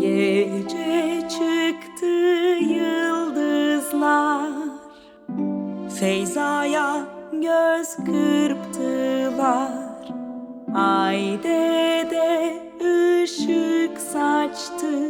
Gece çıktı yıldızlar. Feyza'ya göz kırptılar. Ay dede ışık saçtı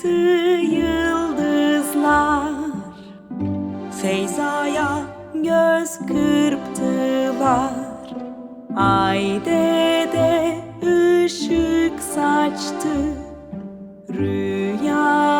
çıktı yıldızlar. Feyza'ya göz kırptılar. Ay dede ışık saçtı. Rüyanı